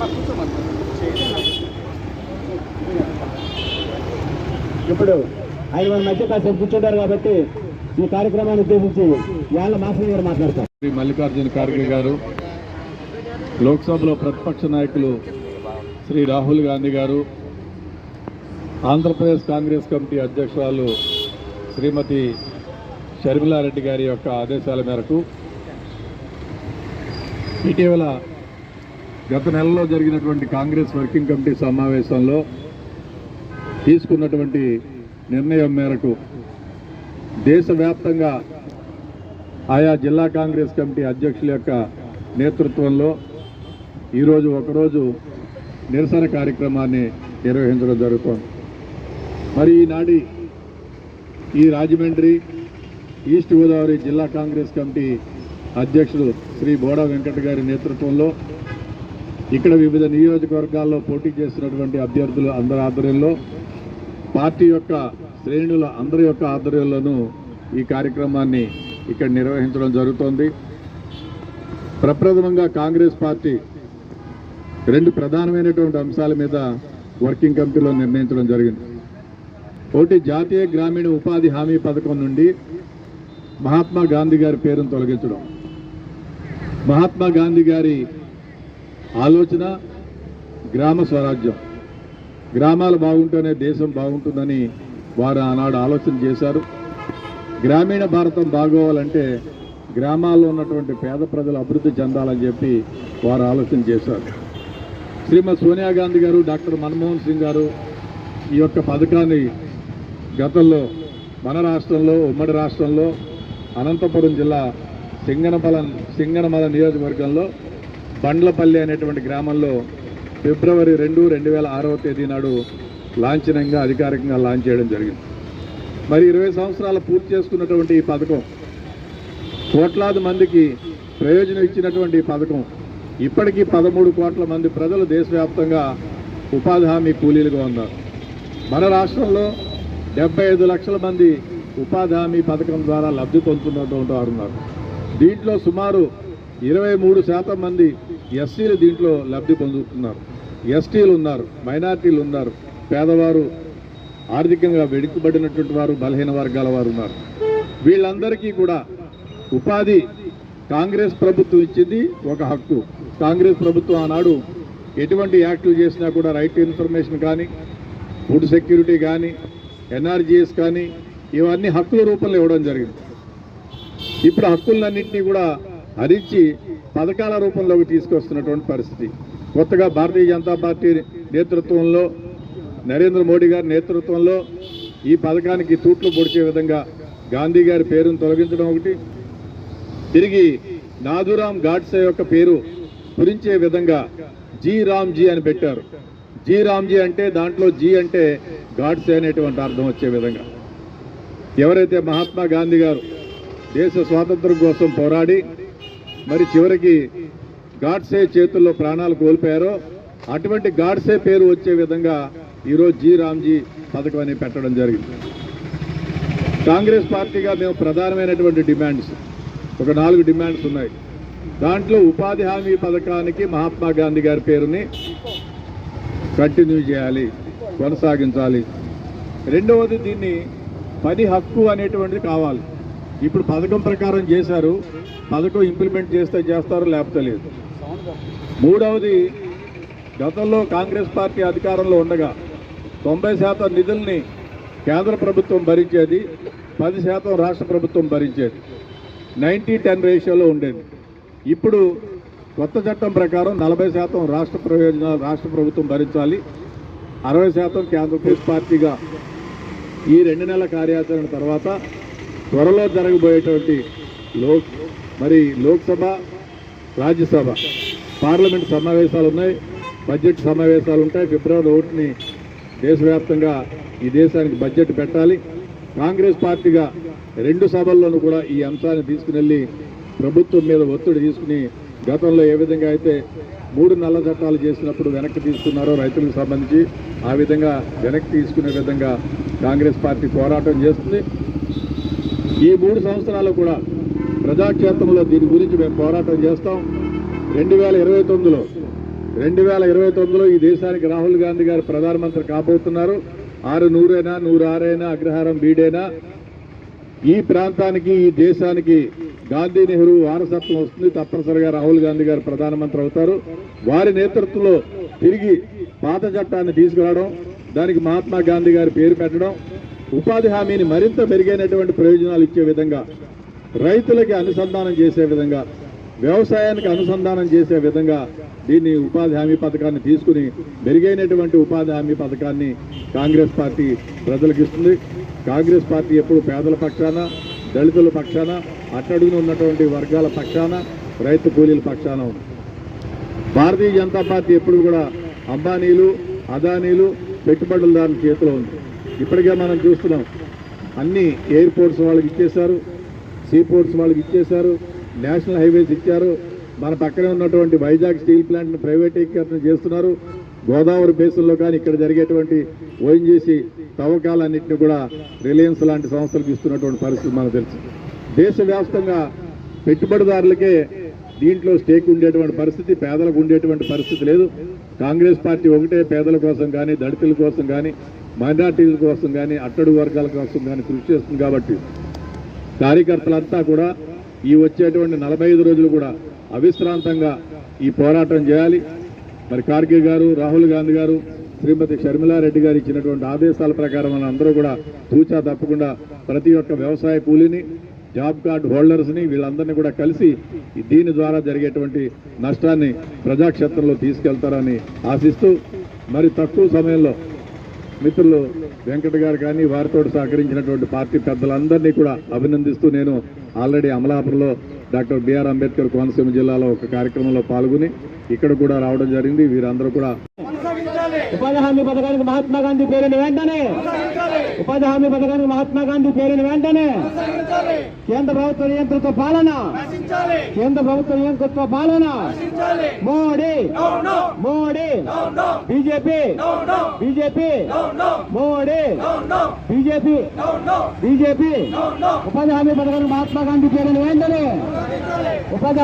막 붙어만 제 ఇప్పుడు ఆయన మన మధ్య కాసేపు కూర్చుంటారు కాబట్టి ఈ కార్యక్రమాన్ని ఉద్దేశించి వాళ్ళ మాస్టర్ గారు మాట్లాడతారు. శ్రీ మల్లికార్జున ఖార్గే గారు లోక్సభలో ప్రతిపక్ష నాయకులు శ్రీ రాహుల్ గాంధీ గారు ఆంధ్రప్రదేశ్ కాంగ్రెస్ కమిటీ అధ్యక్షురాలు శ్రీమతి షర్మిలారెడ్డి గారి యొక్క ఆదేశాల మేరకు ఇటీవల గత నెలలో జరిగినటువంటి కాంగ్రెస్ వర్కింగ్ కమిటీ సమావేశంలో తీసుకున్నటువంటి నిర్ణయం మేరకు దేశవ్యాప్తంగా ఆయా జిల్లా కాంగ్రెస్ కమిటీ అధ్యక్షుల యొక్క నేతృత్వంలో ఈరోజు ఒకరోజు నిరసన కార్యక్రమాన్ని నిర్వహించడం జరుగుతోంది. మరి ఈనాటి ఈ రాజమండ్రి ఈస్ట్ గోదావరి జిల్లా కాంగ్రెస్ కమిటీ అధ్యక్షుడు శ్రీ బోడా వెంకట గారి నేతృత్వంలో ఇక్కడ వివిధ నియోజకవర్గాల్లో పోటీ చేసినటువంటి అభ్యర్థులు అందరి ఆధ్వర్యంలో పార్టీ యొక్క శ్రేణుల అందరి యొక్క ఆధ్వర్యంలోనూ ఈ కార్యక్రమాన్ని ఇక్కడ నిర్వహించడం జరుగుతోంది. ప్రప్రథమంగా కాంగ్రెస్ పార్టీ రెండు ప్రధానమైనటువంటి అంశాల మీద వర్కింగ్ కమిటీలో నిర్ణయించడం జరిగింది. ఒకటి జాతీయ గ్రామీణ ఉపాధి హామీ పథకం నుండి మహాత్మా గాంధీ గారి పేరును తొలగించడం. మహాత్మా గాంధీ గారి ఆలోచన గ్రామ స్వరాజ్యం. గ్రామాలు బాగుంటేనే దేశం బాగుంటుందని వారు ఆనాడు ఆలోచన చేశారు. గ్రామీణ భారతం బాగోవాలంటే గ్రామాల్లో ఉన్నటువంటి పేద ప్రజలు అభివృద్ధి చెందాలని చెప్పి వారు ఆలోచన చేశారు. శ్రీమతి సోనియా గాంధీ గారు డాక్టర్ మన్మోహన్ సింగ్ గారు ఈ యొక్క పథకాన్ని గతంలో మన రాష్ట్రంలో ఉమ్మడి రాష్ట్రంలో అనంతపురం జిల్లా సింగనపల సింగనమల నియోజకవర్గంలో బండ్లపల్లి అనేటువంటి గ్రామంలో ఫిబ్రవరి రెండు రెండు వేల ఆరవ తేదీ నాడు లాంఛనంగా అధికారికంగా లాంచ్ చేయడం జరిగింది. మరి ఇరవై సంవత్సరాలు పూర్తి చేసుకున్నటువంటి ఈ పథకం కోట్లాది మందికి ప్రయోజనం ఇచ్చినటువంటి ఈ పథకం ఇప్పటికీ పదమూడు కోట్ల మంది ప్రజలు దేశవ్యాప్తంగా ఉపాధి హామీ కూలీలుగా ఉన్నారు. మన రాష్ట్రంలో డెబ్బై ఐదు లక్షల మంది ఉపాధి హామీ పథకం ద్వారా లబ్ధి పొందుతున్నటువంటి వారు ఉన్నారు. దీంట్లో సుమారు ఇరవై మూడు శాతం మంది ఎస్సీలు దీంట్లో లబ్ధి పొందుతున్నారు. ఎస్టీలు ఉన్నారు మైనార్టీలు ఉన్నారు పేదవారు ఆర్థికంగా వెనుకబడినటువంటి వారు బలహీన వర్గాల వారు ఉన్నారు. వీళ్ళందరికీ కూడా ఉపాధి కాంగ్రెస్ ప్రభుత్వం ఇచ్చింది ఒక హక్కు. కాంగ్రెస్ ప్రభుత్వం ఆనాడు ఎటువంటి యాక్టులు చేసినా కూడా రైట్ టు ఇన్ఫర్మేషన్ కానీ ఫుడ్ సెక్యూరిటీ కానీ ఎన్ఆర్జీఎస్ కానీ ఇవన్నీ హక్కుల రూపంలో ఇవ్వడం జరిగింది. ఇప్పుడు హక్కులన్నింటినీ కూడా హరించి పథకాల రూపంలోకి తీసుకొస్తున్నటువంటి పరిస్థితి. కొత్తగా భారతీయ జనతా పార్టీ నేతృత్వంలో నరేంద్ర మోడీ గారి నేతృత్వంలో ఈ పథకానికి తూట్లు పొడిచే విధంగా గాంధీ గారి పేరును తొలగించడం ఒకటి. తిరిగి నాదురాం గాడ్సే యొక్క పేరు పురించే విధంగా జీ రామ్జీ అని పెట్టారు. జీ రామ్జీ అంటే దాంట్లో జీ అంటే గాడ్సే అనేటువంటి అర్థం వచ్చే విధంగా. ఎవరైతే మహాత్మా గాంధీ గారు దేశ స్వాతంత్రం కోసం పోరాడి మరి చివరికి గాడ్సే చేతుల్లో ప్రాణాలు కోల్పోయారో అటువంటి గాడ్సే పేరు వచ్చే విధంగా ఈరోజు జీ రామ్జీ పథకం అని పెట్టడం జరిగింది. కాంగ్రెస్ పార్టీగా మేము ప్రధానమైనటువంటి డిమాండ్స్ ఒక నాలుగు డిమాండ్స్ ఉన్నాయి. దాంట్లో ఉపాధి హామీ పథకానికి మహాత్మా గాంధీ గారి పేరుని కంటిన్యూ చేయాలి కొనసాగించాలి. రెండవది దీన్ని పని హక్కు అనేటువంటిది కావాలి. ఇప్పుడు పథకం ప్రకారం చేశారు పథకం ఇంప్లిమెంట్ చేస్తే చేస్తారు లేకపోతే లేదు. మూడవది గతంలో కాంగ్రెస్ పార్టీ అధికారంలో ఉండగా తొంభై శాతం నిధుల్ని కేంద్ర ప్రభుత్వం భరించేది పది శాతం రాష్ట్ర ప్రభుత్వం భరించేది. నైంటీ టెన్ రేషియోలో ఉండేది. ఇప్పుడు కొత్త చట్టం ప్రకారం నలభై శాతం రాష్ట్ర ప్రయోజనాలు రాష్ట్ర ప్రభుత్వం భరించాలి అరవై శాతం కేంద్ర పార్టీగా ఈ రెండు నెలల కార్యాచరణ తర్వాత త్వరలో జరగబోయేటువంటి లోక్ మరి లోక్సభ రాజ్యసభ పార్లమెంట్ సమావేశాలు ఉన్నాయి బడ్జెట్ సమావేశాలు ఉంటాయి ఫిబ్రవరి ఒకటిని దేశవ్యాప్తంగా ఈ దేశానికి బడ్జెట్ పెట్టాలి. కాంగ్రెస్ పార్టీగా రెండు సభల్లోనూ కూడా ఈ అంశాన్ని తీసుకుని ప్రభుత్వం మీద ఒత్తిడి తీసుకుని గతంలో ఏ విధంగా అయితే మూడు నల్ల చట్టాలు చేసినప్పుడు వెనక్కి తీసుకున్నారో రైతులకు సంబంధించి ఆ విధంగా వెనక్కి తీసుకునే విధంగా కాంగ్రెస్ పార్టీ పోరాటం చేస్తుంది. ఈ మూడు సంవత్సరాలు కూడా ప్రజాక్షేత్రంలో దీని గురించి మేము పోరాటం చేస్తాం. రెండు వేల ఇరవై తొమ్మిదిలో రెండు వేల ఇరవై తొమ్మిదిలో ఈ దేశానికి రాహుల్ గాంధీ గారు ప్రధానమంత్రి కాబోతున్నారు. ఆరు నూరైనా నూరు ఆరైనా అగ్రహారం బీడైనా? ఈ ప్రాంతానికి ఈ దేశానికి గాంధీ నెహ్రూ వారసత్వం వస్తుంది. తప్పనిసరిగా రాహుల్ గాంధీ గారు ప్రధానమంత్రి అవుతారు. వారి నేతృత్వంలో తిరిగి పాత చట్టాన్ని తీసుకురావడం దానికి మహాత్మా గాంధీ గారి పేరు పెట్టడం ఉపాధి హామీని మరింత మెరుగైనటువంటి ప్రయోజనాలు ఇచ్చే విధంగా రైతులకి అనుసంధానం చేసే విధంగా వ్యవసాయానికి అనుసంధానం చేసే విధంగా దీన్ని ఉపాధి హామీ పథకాన్ని తీసుకుని మెరుగైనటువంటి ఉపాధి హామీ పథకాన్ని కాంగ్రెస్ పార్టీ ప్రజలకు ఇస్తుంది. కాంగ్రెస్ పార్టీ ఎప్పుడు పేదల పక్షాన దళితుల పక్షాన అట్టడుగున ఉన్నటువంటి వర్గాల పక్షాన రైతు కూలీల పక్షాన ఉంది. భారతీయ జనతా పార్టీ ఎప్పుడు కూడా అంబానీలు అదానీలు పెట్టుబడులదారుల చేతిలో ఉంది. ఇప్పటికే మనం చూస్తున్నాం. అన్ని ఎయిర్పోర్ట్స్ వాళ్ళకి ఇచ్చేశారు సీపోర్ట్స్ వాళ్ళకి ఇచ్చేశారు నేషనల్ హైవేస్ ఇచ్చారు. మన పక్కనే ఉన్నటువంటి వైజాగ్ స్టీల్ ప్లాంట్ను ప్రైవేటీకరణ చేస్తున్నారు. గోదావరి బేసుల్లో కానీ ఇక్కడ జరిగేటువంటి ఓఎన్జీసీ తవ్వకాలన్నింటినీ కూడా రిలయన్స్ లాంటి సంస్థలకు ఇస్తున్నటువంటి పరిస్థితి మనకు తెలుసు. దేశవ్యాప్తంగా పెట్టుబడిదారులకే దీంట్లో స్టేక్ ఉండేటువంటి పరిస్థితి పేదలకు ఉండేటువంటి పరిస్థితి లేదు. కాంగ్రెస్ పార్టీ ఒకటే పేదల కోసం కానీ దళితుల కోసం కానీ మైనార్టీల కోసం కానీ అట్టడు వర్గాల కోసం కానీ కృషి చేస్తుంది కాబట్టి కార్యకర్తలంతా కూడా ఈ వచ్చేటువంటి నలభై ఐదు రోజులు కూడా అవిశ్రాంతంగా ఈ పోరాటం చేయాలి. మరి కార్గే గారు రాహుల్ గాంధీ గారు శ్రీమతి షర్మిలారెడ్డి గారు ఇచ్చినటువంటి ఆదేశాల ప్రకారం మన అందరూ కూడా తూచా తప్పకుండా ప్రతి ఒక్క వ్యవసాయ కూలీని జాబ్ కార్డ్ హోల్డర్స్ని వీళ్ళందరినీ కూడా కలిసి దీని ద్వారా జరిగేటువంటి నష్టాన్ని ప్రజాక్షేత్రంలో తీసుకెళ్తారని ఆశిస్తూ మరి తక్కువ సమయంలో మిత్రులు వెంకట గారు కానీ వారితో సహకరించినటువంటి పార్టీ పెద్దలందరినీ కూడా అభినందిస్తూ నేను ఆల్రెడీ అమలాపురంలో డాక్టర్ బిఆర్ అంబేద్కర్ కోనసీమ జిల్లాలో ఒక కార్యక్రమంలో పాల్గొని ఇక్కడ కూడా రావడం జరిగింది. వీరందరూ కూడా ఉపాధి హామీ పథకానికి మహాత్మా గాంధీ పేరుని వెంటనే ఉపాధి హామీ పథకానికి మహాత్మా గాంధీ పేరుని వెంటనే కేంద్ర ప్రభుత్వ నియంత్రిత పాలన కేంద్ర ప్రభుత్వ నియంత్రిత పాలన Modi Modi BJP BJP Modi BJP BJP. ఉపాధి హామీ పథకానికి మహాత్మా గాంధీ పేరుని వెంటనే ఉపాధి